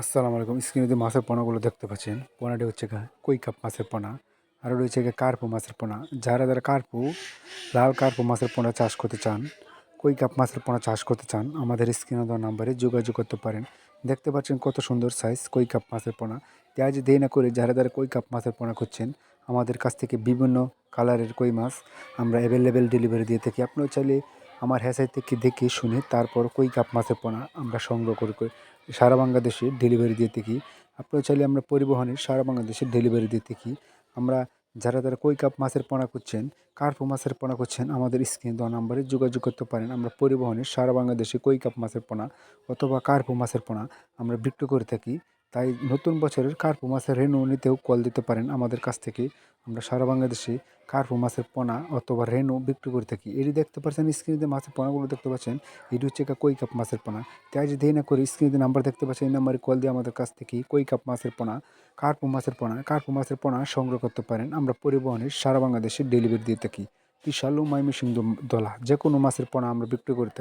আসসালামু আলাইকুম। স্ক্রিনে যে মাছের পোনাগুলো দেখতে পাচ্ছেন, পোনাটি হচ্ছে কই কাপ মাছের পোনা আর রয়েছে কার্পু মাছের পোনা। যারা যারা কার্পু, লাল কার্পু মাছের পোনা চাষ করতে চান, কই কাপ মাছের পোনা চাষ করতে চান, আমাদের স্ক্রিনে দেওয়া নাম্বারে যোগাযোগ করতে পারেন। দেখতে পাচ্ছেন কত সুন্দর সাইজ কই কাপ মাছের পোনা। পেঁয়াজ দিয়ে না করে যারা যারা কই কাপ মাছের পোনা করছেন আমাদের কাছ থেকে বিভিন্ন কালারের কই মাছ আমরা অ্যাভেলেবেল ডেলিভারি দিয়ে থাকি। আপনিও চাইলে আমার হ্যাসাই থেকে দেখে, শুনে, তারপর কই কাপ মাছের পোনা, আমরা সংগ্রহ করে করে সারা বাংলাদেশে ডেলিভারি দিয়ে থাকি আপনারা চাইলে আমরা পরিবহনের সারা বাংলাদেশে ডেলিভারি দিয়ে থাকি আমরা যারা যারা কই কাপ মাছের পোনা করছেন কার্পু মাছের পোনা করছেন আমাদের স্ক্রিন দেওয়া নাম্বারে যোগাযোগ করতে পারেন, আমরা পরিবহনের সারা বাংলাদেশে কই কাপ মাছের পোনা অথবা কার্পু মাছের পোনা আমরা বিক্রি করে থাকি। তাই নতুন বছরের কার্পু মাছের রেনু নিতেও কল দিতে পারেন আমাদের কাছ থেকে। আমরা সারা বাংলাদেশে কার্পু মাছের পোনা অথবা রেনু বিক্রি করে থাকি। এটি দেখতে পাচ্ছেন স্ক্রিনে মাছের পোনাগুলো দেখতে পাচ্ছেন। এটি হচ্ছে কই কাপ মাছের পোনা। তাই যদি না করে স্ক্রিনে নাম্বার দেখতে পাচ্ছেন, এই নাম্বারে কল দিয়ে আমাদের কাছ থেকে কই কাপ মাছের পোনা, কার্পু মাছের পোনা, কার্পু মাছের পোনা সংগ্রহ করতে পারেন। আমরা পরিবহনের সারা বাংলাদেশে ডেলিভারি দিয়ে থাকি। বিশাল মাইমিসিং দলা যে কোনো মাছের পোনা আমরা বিক্রি করে থাকি।